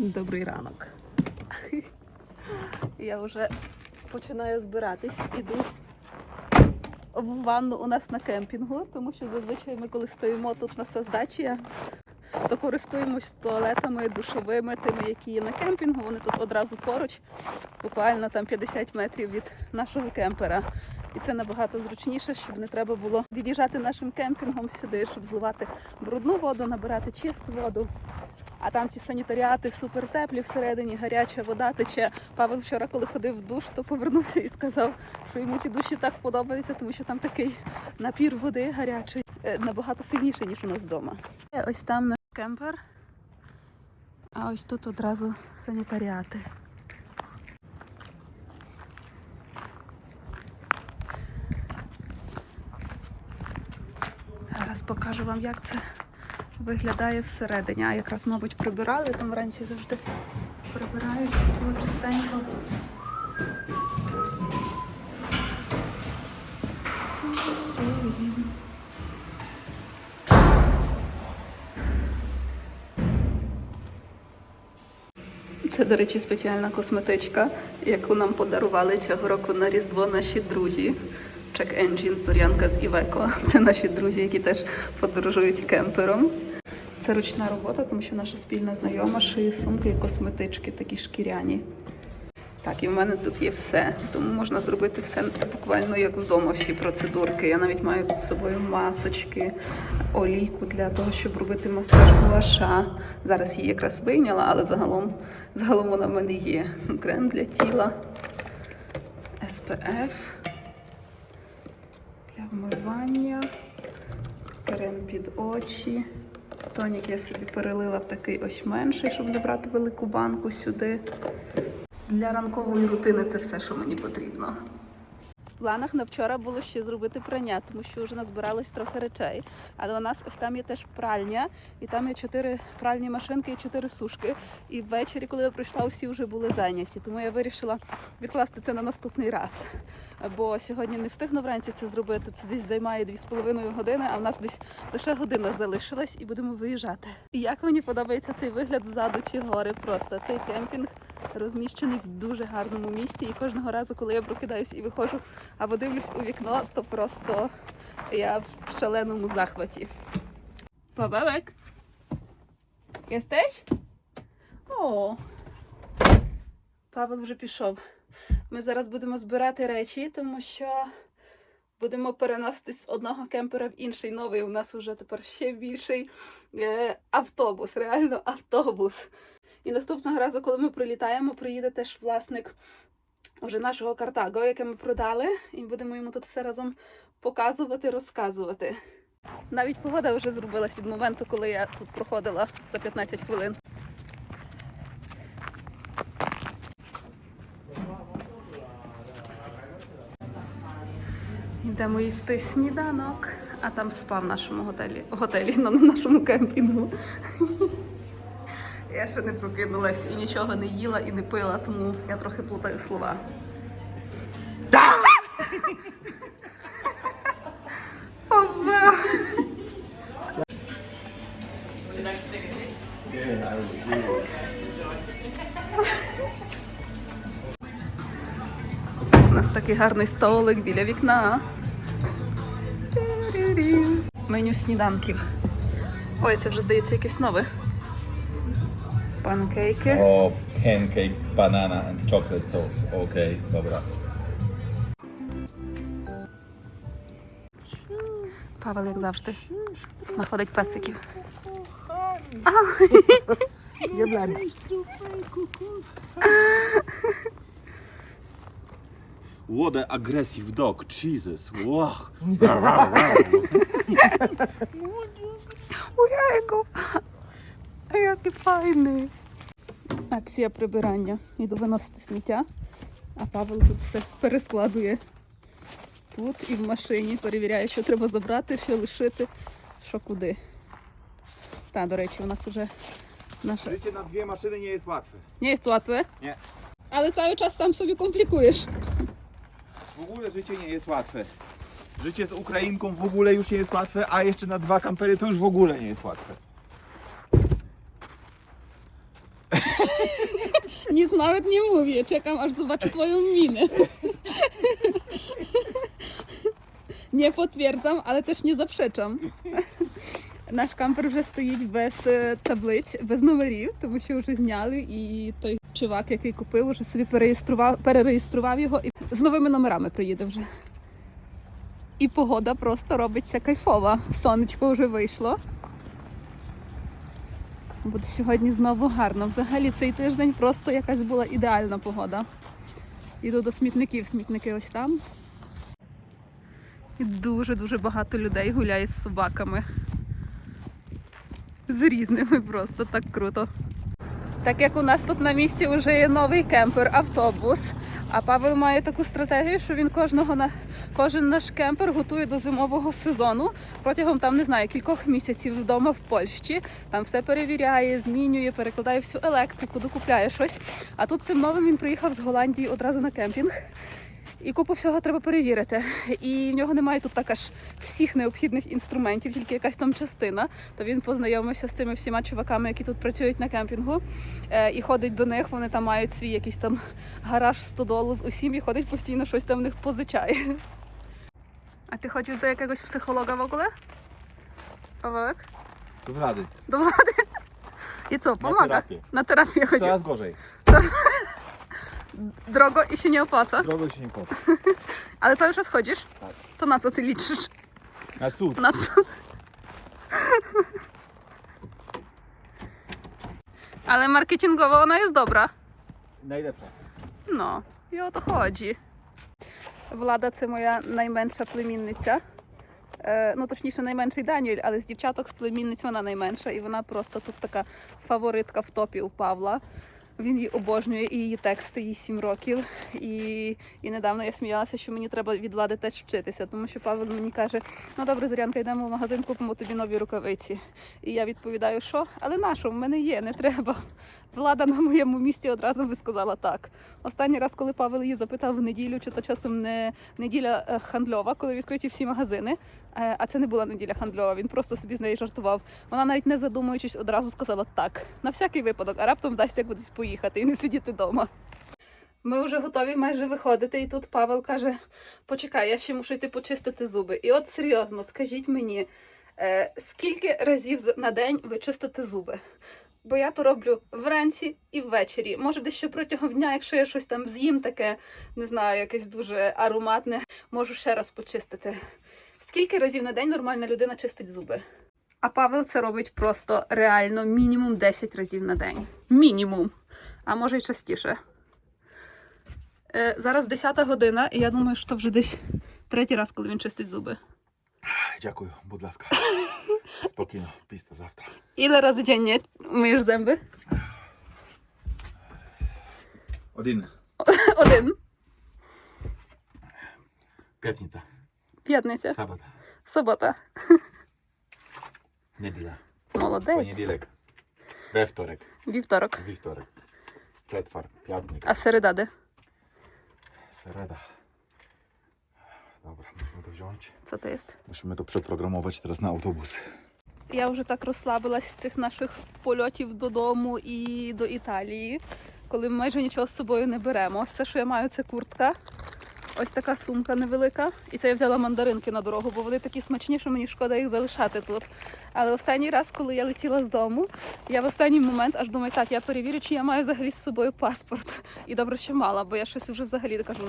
Добрий ранок. Я вже починаю збиратись, іду в ванну у нас на кемпінгу, тому що зазвичай ми коли стоїмо тут на Саздачі, то користуємось туалетами душовими, тими, які є на кемпінгу. Вони тут одразу поруч, буквально там 50 метрів від нашого кемпера. І це набагато зручніше, щоб не треба було від'їжджати нашим кемпінгом сюди, щоб зливати брудну воду, набирати чисту воду. А там ті санітаріати супер теплі всередині, гаряча вода тече. Павел вчора, коли ходив в душ, то повернувся і сказав, що йому ці душі так подобаються, тому що там такий напір води гарячий, е, набагато сильніший, ніж у нас вдома. Е, Ось там наш кемпер, а ось тут одразу санітаріати. Зараз покажу вам, як це виглядає всередині. А якраз, мабуть, прибирали, там вранці завжди прибирають було чистенько. Це, до речі, спеціальна косметичка, яку нам подарували цього року на Різдво наші друзі. Check Engine, Зорянка з Івеко. Це наші друзі, які теж подорожують кемпером. Це ручна робота, тому що наша спільна знайома шиє сумки і косметички, такі шкіряні. Так, і в мене тут є все. Тому можна зробити все буквально як вдома, всі процедурки. Я навіть маю тут з собою масочки, олійку для того, щоб робити масаж гуаша. Зараз її якраз вийняла, але загалом, загалом вона в мене є. Крем для тіла, SPF для вмивання, крем під очі. Тонік я собі перелила в такий ось менший, щоб не брати велику банку сюди. Для ранкової рутини це все, що мені потрібно. Планах на вчора було ще зробити прання, тому що вже назбиралось трохи речей. Але у нас ось там є теж пральня, і там є чотири пральні машинки і чотири сушки. І ввечері, коли я прийшла, усі вже були зайняті. Тому я вирішила відкласти це на наступний раз. Бо сьогодні не встигну вранці це зробити. Це десь займає 2,5 години, а в нас десь лише година залишилась і будемо виїжджати. І як мені подобається цей вигляд ззаду ці гори. Просто цей кемпінг розміщений в дуже гарному місці. І кожного разу, коли я прокидаюсь і виходжу або дивлюсь у вікно, то просто я в шаленому захваті. Павелек? Jesteś? О. Павел вже пішов. Ми зараз будемо збирати речі, тому що будемо переноситись з одного кемпера в інший новий. У нас вже тепер ще більший е, автобус, реально автобус. І наступного разу, коли ми прилітаємо, приїде теж власник уже нашого Картаго, яке ми продали, і будемо йому тут все разом показувати, розказувати. Навіть погода вже зробилась від моменту, коли я тут проходила за 15 хвилин. Йдемо їсти сніданок, а там спа в нашому готелі, готелі на нашому кемпінгу. Я ще не прокинулась і нічого не їла і не пила, тому я трохи плутаю слова. Ова! У нас такий гарний столик біля вікна. Меню сніданків. Ой, це вже здається якесь нове. Панкейки. O pancakes, banana and chocolate sauce. Okej, dobra. Павел, як завжди, знаходить песиків. Nie blamy. What an aggressive dog, Jesus. Wow. Ojejку! А який файний. Акція прибирання. Іду виносити сміття, а Павел тут все перескладує тут і в машині. Перевіряє, що треба забрати, що лишити, що куди. Та, до речі, у нас вже наша. Życie na dwie maszyny nie jest łatwe. Nie jest łatwe, Nie. ale cały czas sam sobie komplikujesz. W ogóle życie nie jest łatwe. Życie z Ukrainką w ogóle już nie jest łatwe, a jeszcze na dwa kampery to już w ogóle nie jest łatwe. Nic nawet nie mówię, czekam aż zobaczę twoją minę. Nie potwierdzam, ale też nie zaprzeczam. Наш кампер вже стоїть без таблиць, без номерів, тому що вже зняли, і той чувак, який купив, вже собі переєстрував, перереєстрував його і з новими номерами приїде вже. І погода просто робиться кайфова. Сонечко вже вийшло. Буде сьогодні знову гарно. Взагалі цей тиждень просто якась була ідеальна погода. Іду до смітників, смітники ось там. І дуже-дуже багато людей гуляє з собаками. З різними просто так круто. Так як у нас тут на місці вже є новий кемпер, автобус. А Павел має таку стратегію, що він кожного на кожен наш кемпер готує до зимового сезону протягом там не знаю кількох місяців вдома в Польщі. Там все перевіряє, змінює, перекладає всю електрику, докупляє щось. А тут цим новим він приїхав з Голландії одразу на кемпінг. І купу всього треба перевірити. І в нього немає тут також всіх необхідних інструментів, тільки якась там частина. То він познайомився з тими всіма чуваками, які тут працюють на кемпінгу, е, і ходить до них. Вони там мають свій якийсь там гараж стодолу з усім і ходить постійно щось там в них позичає. А ти хочеш до якогось психолога в ogóle? Павелek? Do rady. Do wody? I co, pomaga? terapię. Na terapię chodzi. Coraz gorzej. Drogo i się nie opłaca. Drogo się nie poda. Ale cały czas chodzisz? Tak. To na co ty liczysz? Na cud. Na co? Ale marketingowo ona jest dobra. Najlepsza. No, i o to chodzi. Влада це моя найменша племінниця. Е, ну, точніше, найменший Даніель, але з дівчаток з племінниць вона найменша, і вона просто тут така фаворитка в топі у Павла. Він її обожнює, і її тексти, їй 7 років. І, і недавно я сміялася, що мені треба від влади теж вчитися, тому що Павел мені каже: ну добре, Зорянка, йдемо в магазин, купимо тобі нові рукавиці. І я відповідаю, що? Але на? В мене є, не треба. Влада на моєму місці одразу би сказала так. Останній раз, коли Павел її запитав в неділю, чи то часом не неділя е, хандльова, коли відкриті всі магазини. Е, А це не була неділя хандльова, він просто собі з нею жартував. Вона навіть не задумуючись, одразу сказала так. На всякий випадок, а раптом вдасться кудись поїхати і не сидіти вдома. Ми вже готові майже виходити, і тут Павел каже: почекай, я ще мушу йти почистити зуби. І от серйозно, скажіть мені, е, скільки разів на день ви чистите зуби? Бо я то роблю вранці і ввечері. Може, десь ще протягом дня, якщо я щось там з'їм таке, не знаю, якесь дуже ароматне, можу ще раз почистити. Скільки разів на день нормальна людина чистить зуби? А Павел це робить просто реально мінімум 10 разів на день. Мінімум. А може й частіше. Е, зараз 10 година, і я думаю, що вже десь третій раз, коли він чистить зуби. Дякую, будь ласка. Спокійно, після завтра. Ile razy dziennie myjesz zęby? Один. Один. П'ятниця. П'ятниця. Сабата. Sobota. Неділя. Молодець. Понеділок. Вівторок. Вівторок. Вівторок. Четвер. П'ятник. А середа де? Середа. Dobra, musimy to wziąć. Co to jest? Musimy to przeprogramować teraz na autobus. Я вже так розслабилась з цих наших польотів додому і до Італії, коли ми майже нічого з собою не беремо. Все, що я маю, це куртка. Ось така сумка невелика. І це я взяла мандаринки на дорогу, бо вони такі смачні, що мені шкода їх залишати тут. Але останній раз, коли я летіла з дому, я в останній момент аж думаю, так, я перевірю, чи я маю взагалі з собою паспорт. І добре, що мала, бо я щось вже взагалі кажу,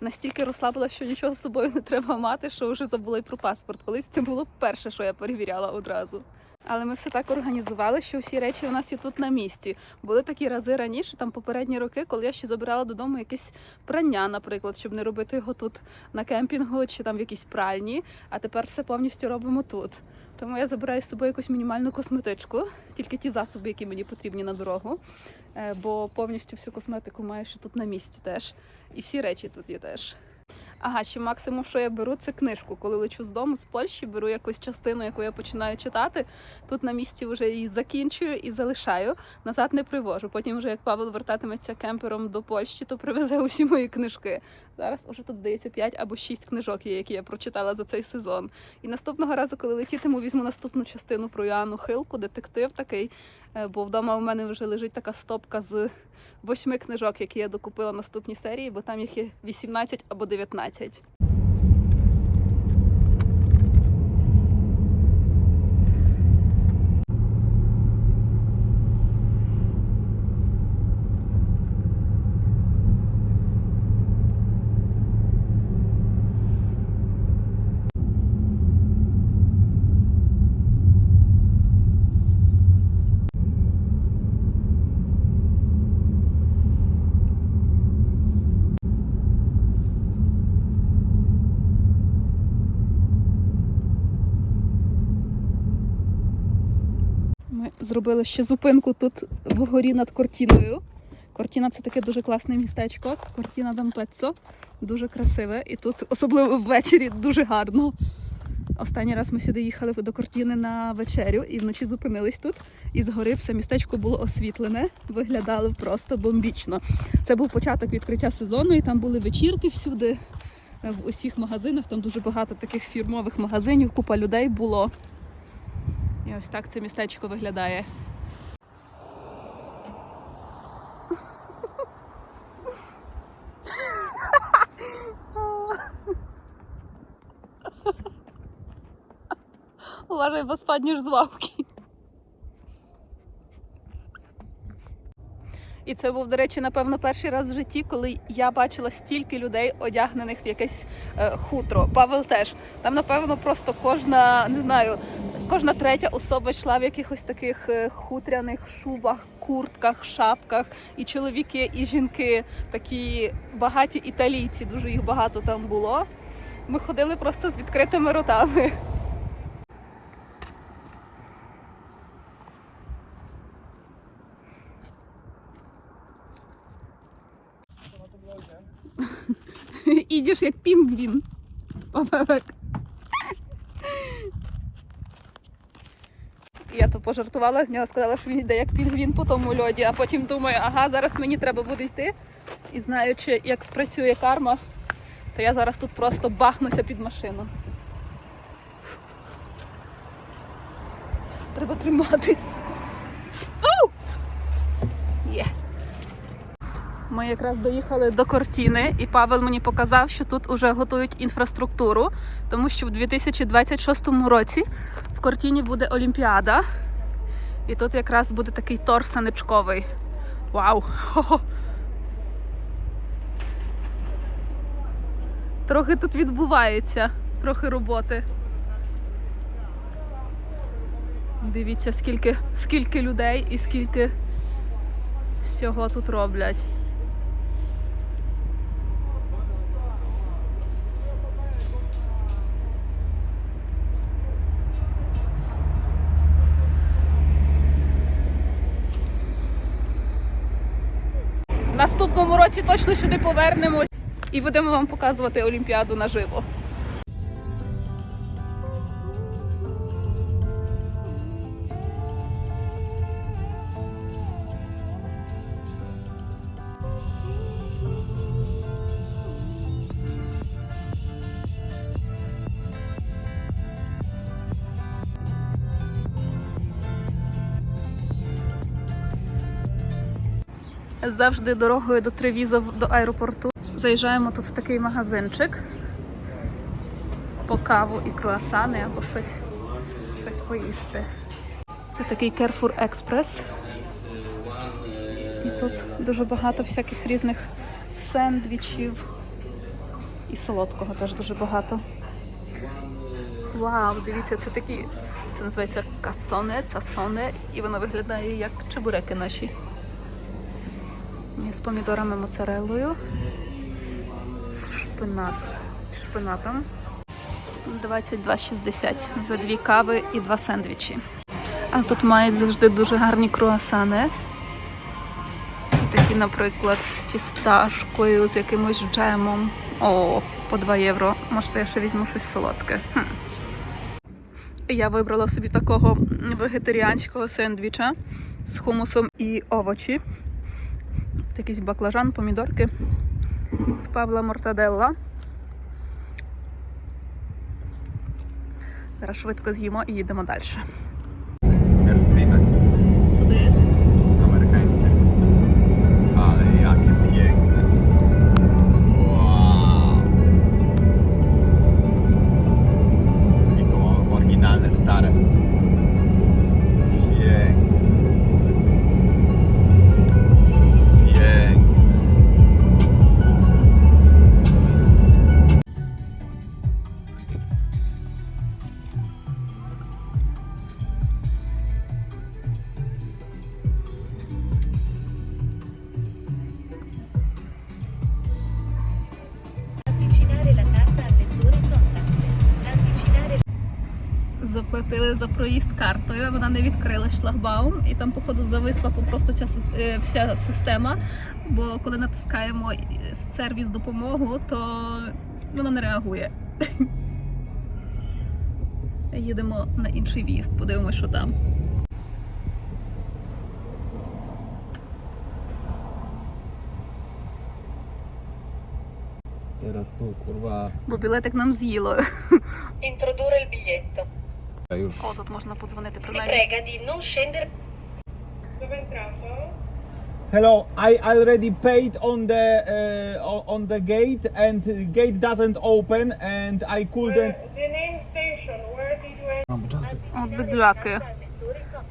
настільки розслабилася, що нічого з собою не треба мати, що вже забула й про паспорт. Колись це було перше, що я перевіряла одразу. Але ми все так організували, що всі речі у нас є тут на місці. Були такі рази раніше, там попередні роки, коли я ще забирала додому якесь прання, наприклад, щоб не робити його тут на кемпінгу чи там в якійсь пральні. А тепер все повністю робимо тут. Тому я забираю з собою якусь мінімальну косметичку, тільки ті засоби, які мені потрібні на дорогу. Е, Бо повністю всю косметику маю ще тут на місці теж. І всі речі тут є теж. Ага, ще максимум, що я беру, це книжку. Коли лечу з дому з Польщі, беру якусь частину, яку я починаю читати. Тут на місці вже її закінчую і залишаю. Назад не привожу. Потім, вже як Павел вертатиметься кемпером до Польщі, то привезе усі мої книжки. Зараз уже тут здається 5 або 6 книжок є, які я прочитала за цей сезон. І наступного разу, коли летітиму, візьму наступну частину про Іоанну Хилку, детектив такий. Е, Бо вдома у мене вже лежить така стопка з восьми книжок, які я докупила наступні серії, бо там їх є 18 або 19. Ми зробили ще зупинку тут вгорі над Кортіною. Кортіна це таке дуже класне містечко. Кортіна Дампеццо. Дуже красиве. І тут, особливо ввечері, дуже гарно. Останній раз ми сюди їхали до Кортіни на вечерю і вночі зупинились тут. І згори все містечко було освітлене, виглядало просто бомбічно. Це був початок відкриття сезону, і там були вечірки всюди, в усіх магазинах. Там дуже багато таких фірмових магазинів, купа людей було. І ось так це містечко виглядає. Уважай, бо спадніш з лавки. І це був, до речі, напевно, перший раз в житті, коли я бачила стільки людей, одягнених в якесь е, хутро. Павел теж. Там, напевно, просто кожна, не знаю, кожна третя особа йшла в якихось таких е, хутряних шубах, куртках, шапках. І чоловіки, і жінки, такі багаті італійці, дуже їх багато там було. Ми ходили просто з відкритими ротами. Ідеш як пінгвін. Павелик. Я то пожартувала з нього, сказала, що він йде як пінгвін по тому льоді, а потім думаю, ага, зараз мені треба буде йти. І знаючи, як спрацює карма, то я зараз тут просто бахнуся під машину. Треба триматись. Оу! Є. Ми якраз доїхали до Кортіни, і Павел мені показав, що тут уже готують інфраструктуру, тому що в 2026 році в Кортіні буде Олімпіада. І тут якраз буде такий тор саничковий. Вау! Хо-хо! Трохи тут відбувається, трохи роботи. Дивіться, скільки, скільки людей і скільки всього тут роблять. Наступному році точно сюди повернемось і будемо вам показувати Олімпіаду наживо. Завжди дорогою до Тревізо до аеропорту. Заїжджаємо тут в такий магазинчик по каву і круасани або щось, щось поїсти. Це такий Carrefour Express. І тут дуже багато всяких різних сендвічів і солодкого теж дуже багато. Вау, дивіться, це такі, це називається касоне, цасоне, і воно виглядає як чебуреки наші. З помідорами моцареллою, з шпинат, шпинатом. 22,60 за дві кави і два сендвічі. А тут мають завжди дуже гарні круасани. Такі, наприклад, з фісташкою, з якимось джемом. О, по 2 євро. Може, я ще візьму щось солодке. Хм. Я вибрала собі такого вегетаріанського сендвіча з хумусом і овочі. Тут якийсь баклажан, помідорки, в Павла Мортаделла. Зараз швидко з'їмо і їдемо далі. Заплатили за проїзд картою, вона не відкрила шлагбаум, і там, походу, зависла просто ця е, вся система. Бо коли натискаємо е, сервіс допомогу, то вона не реагує. Їдемо на інший в'їзд, подивимося, що там. Teraz tu, kurwa. Бо білетик нам з'їло. introdurre il biglietto. Już. О, тут можна подзвонити Si принаймні. prega di non scendere. Hello, I already paid on the uh, o- on the gate and the gate doesn't open and I couldn't. The name station, where did you enter? От бідляки.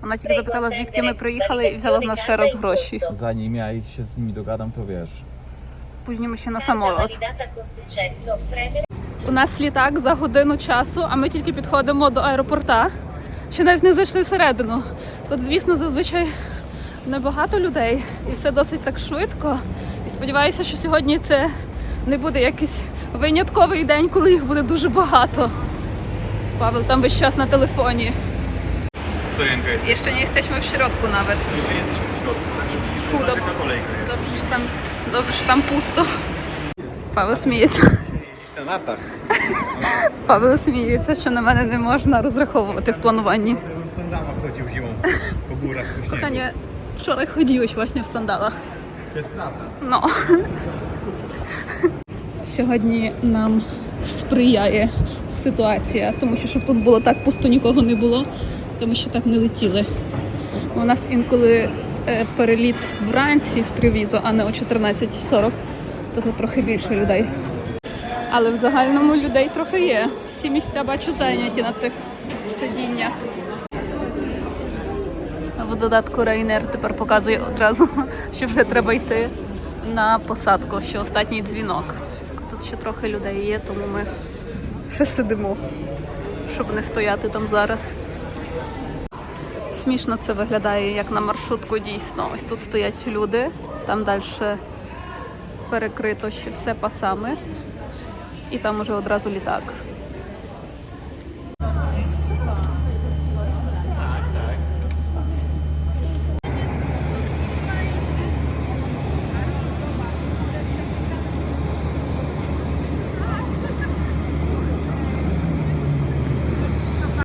Вона тільки запитала, звідки ми приїхали, і взяла з нас ще раз гроші. Zanim ja ich się z nimi dogadam, to wiesz. Пізнімо ще на самоліт. Validata con successo. Premere У нас літак за годину часу, а ми тільки підходимо до аеропорта. Ще навіть не зайшли всередину. Тут, звісно, зазвичай небагато людей і все досить так швидко. І сподіваюся, що сьогодні це не буде якийсь винятковий день, коли їх буде дуже багато. Павел там весь час на телефоні. Jeszcze nie jesteśmy w środku nawet. Jeszcze jesteśmy w środku, także kolejka jest. Dobrze, że tam, dobrze, że tam pusto. Paweł na nartach. Павел сміється, що на мене не можна розраховувати в плануванні. Sandałach chodził zimą po górach, po śniegu. Kochanie, wczoraj chodziłeś właśnie w sandałach. To jest prawda. Сьогодні нам сприяє ситуація, тому що щоб тут було так пусто, нікого не було, тому що так не летіли. У нас інколи е, переліт вранці з Тривізу, а не о 14.40, то тут трохи більше людей. Але в загальному людей трохи є. Всі місця бачу зайняті на цих сидіннях. В додатку Рейнер тепер показує одразу, що вже треба йти на посадку, що останній дзвінок. Тут ще трохи людей є, тому ми ще сидимо, щоб не стояти там зараз. Смішно це виглядає як на маршрутку дійсно. Ось тут стоять люди, там далі перекрито ще все пасами, і там уже одразу літак.